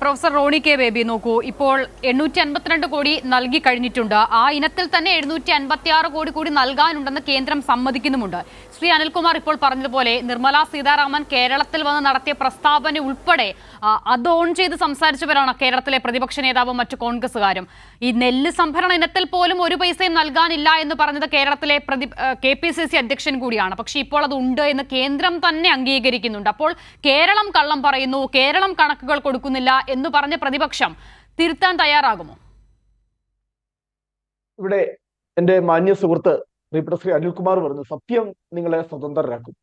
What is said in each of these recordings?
Professor Roni K baby നോക്കൂ. ഇപ്പോൾ എണ്ണൂറ്റി അൻപത്തിരണ്ട് കോടി നൽകി കഴിഞ്ഞിട്ടുണ്ട്. ആ ഇനത്തിൽ തന്നെ എഴുന്നൂറ്റി അൻപത്തി ആറ് കോടി കൂടി നൽകാനുണ്ടെന്ന് കേന്ദ്രം സമ്മതിക്കുന്നുമുണ്ട്. ശ്രീ അനിൽകുമാർ ഇപ്പോൾ പറഞ്ഞതുപോലെ നിർമ്മല സീതാരാമൻ കേരളത്തിൽ വന്ന് നടത്തിയ പ്രസ്താവന ഉൾപ്പെടെ അത് ഓൺ ചെയ്ത് സംസാരിച്ചവരാണ് കേരളത്തിലെ പ്രതിപക്ഷ നേതാവും മറ്റു കോൺഗ്രസുകാരും ഈ നെല്ല് സംഭരണ ഇനത്തിൽ പോലും ഒരു പൈസയും നൽകാനില്ല എന്ന് പറഞ്ഞത് കേരളത്തിലെ പ്രതി കെ പി സി സി അധ്യക്ഷൻ കൂടിയാണ്. പക്ഷെ ഇപ്പോൾ അത് ഉണ്ട് എന്ന് കേന്ദ്രം തന്നെ അംഗീകരിക്കുന്നുണ്ട്. അപ്പോൾ കേരളം കള്ളം പറയുന്നു കേരളം കണക്കുകൾ കൊടുക്കുന്നില്ല എന്ന് പറഞ്ഞ പ്രതിപക്ഷം തിരുത്താൻ തയ്യാറാകുമോ? ഇവിടെ എന്റെ മാന്യ സുഹൃത്ത് പ്രിയപ്പെട്ട ശ്രീ അനിൽകുമാർ പറഞ്ഞു സത്യം നിങ്ങളെ സ്വതന്ത്രരാക്കും.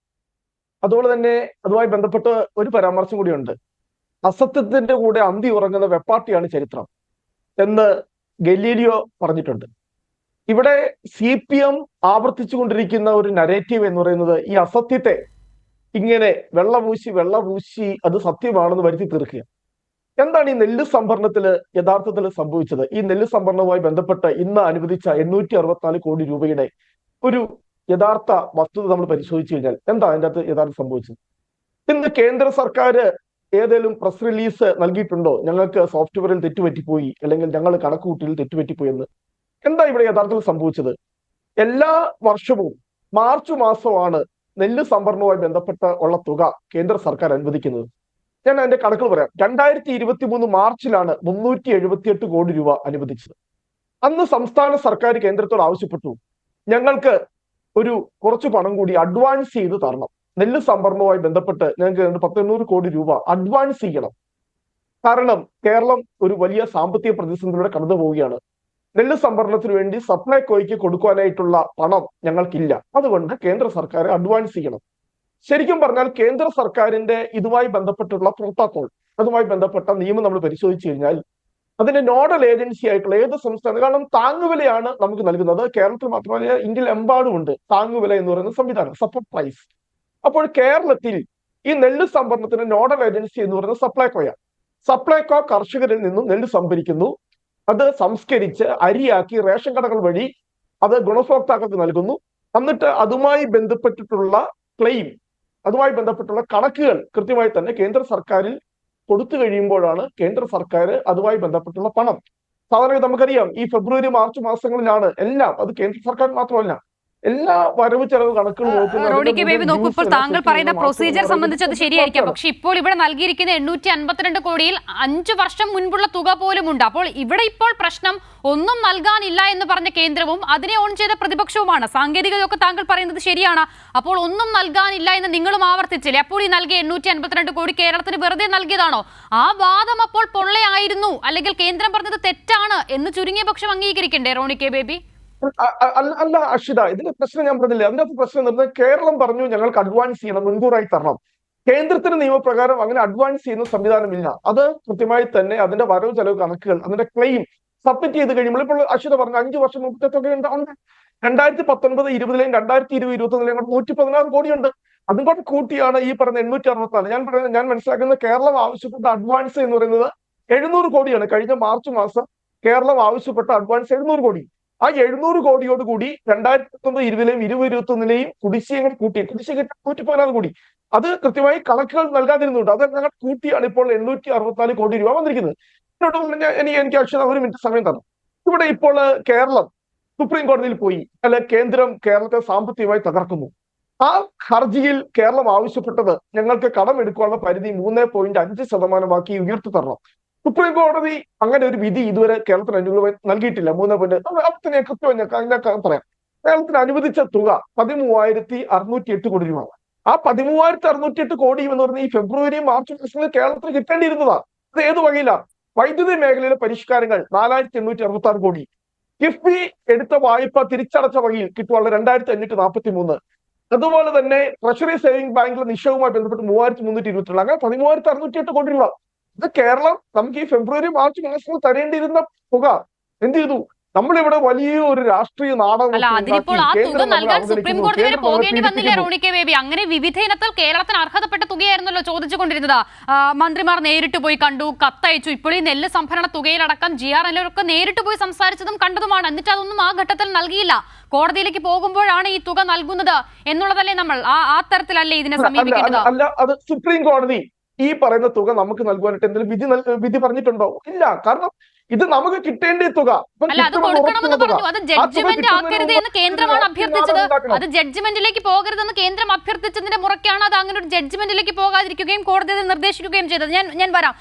അതുപോലെ തന്നെ അതുമായി ബന്ധപ്പെട്ട് ഒരു പരാമർശം കൂടിയുണ്ട്. അസത്യത്തിന്റെ കൂടെ അന്തി ഉറങ്ങുന്ന വെപ്പാട്ടിയാണ് ചരിത്രം എന്ന് ഗലീലിയോ പറഞ്ഞിട്ടുണ്ട്. ഇവിടെ സി പി എം ആവർത്തിച്ചുകൊണ്ടിരിക്കുന്ന ഒരു നരേറ്റീവ് എന്ന് പറയുന്നത് ഈ അസത്യത്തെ ഇങ്ങനെ വെള്ളപൂശി വെള്ളപൂശി അത് സത്യമാണെന്ന് വരുത്തി തീർക്കുക. എന്താണ് ഈ നെല്ല് സംഭരണത്തിൽ യഥാർത്ഥത്തിൽ സംഭവിച്ചത്? ഈ നെല്ല് സംഭരണവുമായി ബന്ധപ്പെട്ട് ഇന്ന് അനുവദിച്ച എണ്ണൂറ്റി അറുപത്തിനാല് കോടി രൂപയുടെ ഒരു യഥാർത്ഥ വസ്തുത നമ്മൾ പരിശോധിച്ചു കഴിഞ്ഞാൽ എന്താ അതിന്റെ അകത്ത് യഥാർത്ഥം സംഭവിച്ചത്? ഇന്ന് കേന്ദ്ര സർക്കാർ ഏതെങ്കിലും പ്രസ് റിലീസ് നൽകിയിട്ടുണ്ടോ? ഞങ്ങൾക്ക് സോഫ്റ്റ്വെയറിൽ തെറ്റുപറ്റിപ്പോയി അല്ലെങ്കിൽ ഞങ്ങൾ കണക്കുകൂട്ടിയിൽ തെറ്റുപറ്റിപ്പോയി എന്ന്. എന്താ ഇവിടെ യഥാർത്ഥത്തിൽ സംഭവിച്ചത്? എല്ലാ വർഷവും മാർച്ച് മാസമാണ് നെല്ല് സംഭരണവുമായി ബന്ധപ്പെട്ട ഉള്ള തുക കേന്ദ്ര സർക്കാർ അനുവദിക്കുന്നത്. ഞാൻ അതിന്റെ കണക്കുകൾ പറയാം. രണ്ടായിരത്തി ഇരുപത്തി മൂന്ന് മാർച്ചിലാണ് മുന്നൂറ്റി എഴുപത്തിയെട്ട് കോടി രൂപ അനുവദിച്ചത്. അന്ന് സംസ്ഥാന സർക്കാർ കേന്ദ്രത്തോട് ആവശ്യപ്പെട്ടു. ഞങ്ങൾക്ക് ഒരു കുറച്ച് പണം കൂടി അഡ്വാൻസ് ചെയ്ത് തരണം. നെല്ല് സംഭരണവുമായി ബന്ധപ്പെട്ട് ഞങ്ങൾക്ക് പത്തെണ്ണൂറ് കോടി രൂപ അഡ്വാൻസ് ചെയ്യണം. കാരണം കേരളം ഒരു വലിയ സാമ്പത്തിക പ്രതിസന്ധിയിലൂടെ കടന്നു പോവുകയാണ്. നെല്ല് സംഭരണത്തിന് വേണ്ടി സപ്ലൈ സപ്ലൈകോയ്ക്ക് കൊടുക്കാനായിട്ടുള്ള പണം ഞങ്ങൾക്കില്ല. അതുകൊണ്ട് കേന്ദ്ര സർക്കാർ അഡ്വാൻസ് ചെയ്യണം. ശരിക്കും പറഞ്ഞാൽ കേന്ദ്ര സർക്കാരിന്റെ ഇതുമായി ബന്ധപ്പെട്ടുള്ള പ്രോട്ടോകോൾ അതുമായി ബന്ധപ്പെട്ട നിയമം നമ്മൾ പരിശോധിച്ചു കഴിഞ്ഞാൽ അതിന്റെ നോഡൽ ഏജൻസി ആയിട്ടുള്ള ഏത് സംസ്ഥാനം കാരണം താങ്ങുവിലയാണ് നമുക്ക് നൽകുന്നത്. കേരളത്തിൽ മാത്രമല്ല ഇന്ത്യയിൽ എമ്പാടും ഉണ്ട് താങ്ങുവില എന്ന് പറയുന്ന സംവിധാനം സപ്പോർട്ട് പ്രൈസ് അപ്പോൾ കേരളത്തിൽ ഈ നെല്ല് സംഭരണത്തിന് നോഡൽ ഏജൻസി എന്ന് പറയുന്ന സപ്ലൈകോയാണ് സപ്ലൈകോ കർഷകരിൽ നിന്നും നെല്ല് സംഭരിക്കുന്നു. അത് സംസ്കരിച്ച് അരിയാക്കി റേഷൻ കടകൾ വഴി അത് ഗുണഭോക്താക്കൾക്ക് നൽകുന്നു. എന്നിട്ട് അതുമായി ബന്ധപ്പെട്ടിട്ടുള്ള ക്ലെയിം അതുമായി ബന്ധപ്പെട്ടുള്ള കണക്കുകൾ കൃത്യമായി തന്നെ കേന്ദ്ര സർക്കാരിൽ കൊടുത്തു കഴിയുമ്പോഴാണ് കേന്ദ്ര സർക്കാർ അതുമായി ബന്ധപ്പെട്ടുള്ള പണം. സാധാരണ നമുക്കറിയാം ഈ ഫെബ്രുവരി മാർച്ച് മാസങ്ങളിലാണ് എല്ലാം അത് കേന്ദ്ര സർക്കാർ മാത്രമല്ല എല്ലാ വരവ് ചെലവ് കണക്കുകൾ നോക്കുന്ന റോണി കെ ബേബി നോക്കൂ ഇപ്പോൾ താങ്കൾ പറയുന്ന പ്രൊസീജിയർ സംബന്ധിച്ച് അത് ശരിയായിരിക്കാം. പക്ഷെ ഇപ്പോൾ ഇവിടെ നൽകിയിരിക്കുന്ന എണ്ണൂറ്റി അൻപത്തിരണ്ട് കോടിയിൽ അഞ്ചു വർഷം മുൻപുള്ള തുക പോലും ഉണ്ട്. അപ്പോൾ ഇവിടെ ഇപ്പോൾ പ്രശ്നം ഒന്നും നൽകാനില്ല എന്ന് പറഞ്ഞ കേന്ദ്രവും അതിനെ ഓൺ ചെയ്ത പ്രതിപക്ഷവുമാണ്. സാങ്കേതികതയൊക്കെ താങ്കൾ പറയുന്നത് ശരിയാണ്. അപ്പോൾ ഒന്നും നൽകാനില്ല എന്ന് നിങ്ങളും ആവർത്തിച്ചില്ലേ? അപ്പോൾ ഈ നൽകിയ എണ്ണൂറ്റി അൻപത്തിരണ്ട് കോടി കേരളത്തിന് വെറുതെ നൽകിയതാണോ? ആ വാദം അപ്പോൾ പൊള്ളയായിരുന്നു. അല്ലെങ്കിൽ കേന്ദ്രം പറഞ്ഞത് തെറ്റാണ് എന്ന് ചുരുങ്ങിയ പക്ഷം അംഗീകരിക്കണ്ടേ റോണി കെ ബേബി? അല്ല അക്ഷിത ഇതിന്റെ പ്രശ്നം ഞാൻ പറഞ്ഞില്ല? അതിന്റെ പ്രശ്നം എന്ന് പറഞ്ഞാൽ കേരളം പറഞ്ഞു ഞങ്ങൾക്ക് അഡ്വാൻസ് ചെയ്യണം മുൻകൂറായി തരണം. കേന്ദ്രത്തിന് നിയമപ്രകാരം അങ്ങനെ അഡ്വാൻസ് ചെയ്യുന്ന സംവിധാനമില്ല. അത് കൃത്യമായി തന്നെ അതിന്റെ വരവ് ചെലവ് കണക്കുകൾ അതിന്റെ ക്ലെയിം സബ്മിറ്റ് ചെയ്ത് കഴിയുമ്പോൾ ഇപ്പോൾ അഷിത പറഞ്ഞു അഞ്ചു വർഷം മുമ്പത്തെ തുക ഉണ്ട്. രണ്ടായിരത്തി പത്തൊൻപത് ഇരുപതിലെയും രണ്ടായിരത്തി ഇരുപത് ഇരുപത്തൊന്നിലെയും കൂടെ നൂറ്റി പതിനാറ് കോടിയുണ്ട്. അതും കൂടെ കൂട്ടിയാണ് ഈ പറഞ്ഞ എണ്ണൂറ്റി അറുപത്തിനാല് ഞാൻ പറയുന്നത് ഞാൻ മനസ്സിലാക്കുന്നത് കേരളം ആവശ്യപ്പെട്ട അഡ്വാൻസ് എന്ന് പറയുന്നത് എഴുന്നൂറ് കോടിയാണ്. കഴിഞ്ഞ മാർച്ച് മാസം കേരളം ആവശ്യപ്പെട്ട അഡ്വാൻസ് എഴുന്നൂറ് കോടി. ആ എഴുന്നൂറ് കോടിയോട് കൂടി രണ്ടായിരത്തി പത്തൊമ്പത് ഇരുപതിലെയും ഇരുപത് ഇരുപത്തി ഒന്നിലെയും കുടിശ്ശിക കൂട്ടി. കുടിശ്ശിക നൂറ്റി പതിനാറ് കോടി. അത് കൃത്യമായി കണക്കുകൾ നൽകാതിരുന്നുണ്ട് അത് ഞങ്ങൾ കൂട്ടിയാണ് ഇപ്പോൾ എണ്ണൂറ്റി അറുപത്തിനാല് കോടി രൂപ വന്നിരിക്കുന്നത്. എനിക്ക് എനിക്ക് അക്ഷത ഒരു മിനിറ്റ് സമയം തന്നു. ഇവിടെ ഇപ്പോൾ കേരളം സുപ്രീം കോടതിയിൽ പോയി. അല്ല കേന്ദ്രം കേരളത്തെ സാമ്പത്തികമായി തകർക്കുന്നു. ആ ഹർജിയിൽ കേരളം ആവശ്യപ്പെട്ടത് ഞങ്ങൾക്ക് കടം എടുക്കാനുള്ള പരിധി മൂന്ന് പോയിന്റ് അഞ്ച് ശതമാനമാക്കി ഉയർത്തി തരണം. സുപ്രീം കോടതി അങ്ങനെ ഒരു വിധി ഇതുവരെ കേരളത്തിന് അനുകൂലമായി നൽകിയിട്ടില്ല. മൂന്ന് പോയിന്റ് അതിനെ ഞാൻ ഞാൻ പറയാം. കേരളത്തിന് അനുവദിച്ച തുക പതിമൂവായിരത്തി അറുന്നൂറ്റി എട്ട് കോടി രൂപ. ആ പതിമൂവായിരത്തി അറുന്നൂറ്റി എട്ട് കോടി എന്ന് പറഞ്ഞ ഈ ഫെബ്രുവരി മാർച്ച് മാസങ്ങളിൽ കേരളത്തിന് കിട്ടേണ്ടിയിരുന്നതാണ് അത് ഏത് വകയിലാണ് വൈദ്യുതി മേഖലയിലെ പരിഷ്കാരങ്ങൾ നാലായിരത്തി എണ്ണൂറ്റി അറുപത്തി ആറ് കോടി. കിഫ്ബി എടുത്ത വായ്പ തിരിച്ചടച്ച വകയിൽ കിട്ടുവാനുള്ള രണ്ടായിരത്തി അഞ്ഞൂറ്റി നാൽപ്പത്തി മൂന്ന് അതുപോലെ തന്നെ ട്രഷറി സേവിംഗ് ബാങ്കിലെ നിക്ഷേപവുമായി ബന്ധപ്പെട്ട് മൂവായിരത്തി മുന്നൂറ്റി ഇരുപത്തിരണ്ട്. അങ്ങനെ പതിമൂവായിരത്തി അറുന്നൂറ്റി എട്ട് കോടി രൂപ. ഇത് കേരളം നമുക്ക് ഈ ഫെബ്രുവരി മാർച്ച് മാസത്തിൽ തരേണ്ടിയിരുന്ന തുക എന്ത് ചെയ്തു നമ്മളിവിടെ വലിയ ഒരു രാഷ്ട്രീയ നാടകം അങ്ങനെ വിവിധ ഇനത്തിൽ കേരളത്തിന് അർഹതപ്പെട്ട തുകയായിരുന്നല്ലോ ചോദിച്ചുകൊണ്ടിരുന്നത്. മന്ത്രിമാർ നേരിട്ട് പോയി കണ്ടു കത്തയച്ചു. ഇപ്പോൾ ഈ നെല്ല് സംഭരണ തുകയിലടക്കം ജി ആർ എല്ലൊക്കെ നേരിട്ട് പോയി സംസാരിച്ചതും കണ്ടതുമാണ്. എന്നിട്ട് അതൊന്നും ആ ഘട്ടത്തിൽ നൽകിയില്ല. കോടതിയിലേക്ക് പോകുമ്പോഴാണ് ഈ തുക നൽകുന്നത് എന്നുള്ളതല്ലേ നമ്മൾ? ആ ആ തരത്തിലല്ലേ ഇതിനെ സമീപിക്കുന്നത് സമീപിക്കേണ്ടത്? അല്ല അത് സുപ്രീം കോടതി ഈ പറയുന്ന തുക നമുക്ക് നൽകുവാനായിട്ട് എന്തെങ്കിലും വിധി വിധി പറഞ്ഞിട്ടുണ്ടോ? ഇല്ല. കാരണം ഇത് നമുക്ക് കിട്ടേണ്ട തുക. കേന്ദ്രമാണ് അഭ്യർത്ഥിച്ചത്. അത് ജഡ്ജ്മെന്റിലേക്ക് പോകരുതെന്ന് കേന്ദ്രം അഭ്യർത്ഥിച്ചതിന്റെ മുറക്കാണ് അത് അങ്ങനെ ഒരു ജഡ്ജ്മെന്റിലേക്ക് പോകാതിരിക്കുകയും കോടതി നിർദ്ദേശിക്കുകയും ചെയ്തത്. ഞാൻ ഞാൻ വരാം.